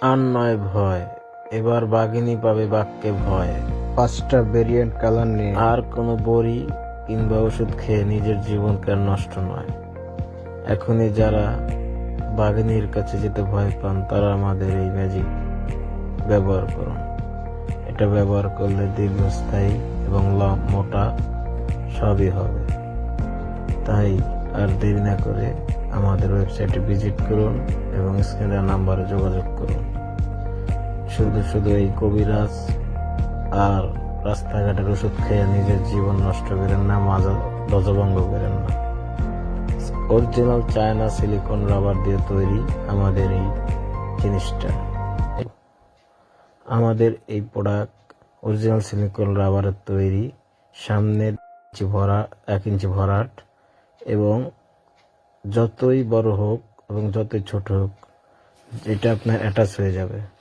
আর নয় ভয়। এবার বাঘিনী পাবে বাক্যে ভয়। পাঁচটা ভেরিয়েন্ট কালার নিয়ে। আর কোনো বড়ি কিংবা ওষুধ খেয়ে নিজের জীবনকে আর নষ্ট নয়। এখনই যারা বাঘিনীর কাছে যেতে ভয় পান তারা আমাদের এই ম্যাজিক ব্যবহার করুন। এটা ব্যবহার করলে দীর্ঘস্থায়ী এবং মোটা সবই হবে। তাই আর দেরি না করে আমাদের ওয়েবসাইটে ভিজিট করুন এবং স্ক্রিনের নাম্বারে যোগাযোগ করুন। শুধু শুধু এই কবিরাজ আর রাস্তাঘাটের ওষুধ খেয়ে নিজের জীবন নষ্ট করেন না, মাজা ধ্বজভঙ্গ করেন না। অরিজিনাল চায়না সিলিকন রাবার দিয়ে তৈরি আমাদের এই জিনিসটা। আমাদের এই প্রোডাক্ট অরিজিনাল সিলিকন রাবারের তৈরি, সামনের ভরা, এক ইঞ্চি ভরাট এবং যতই বড় হোক এবং যতই ছোট হোক এটা আপনার অ্যাটাচ হয়ে যাবে।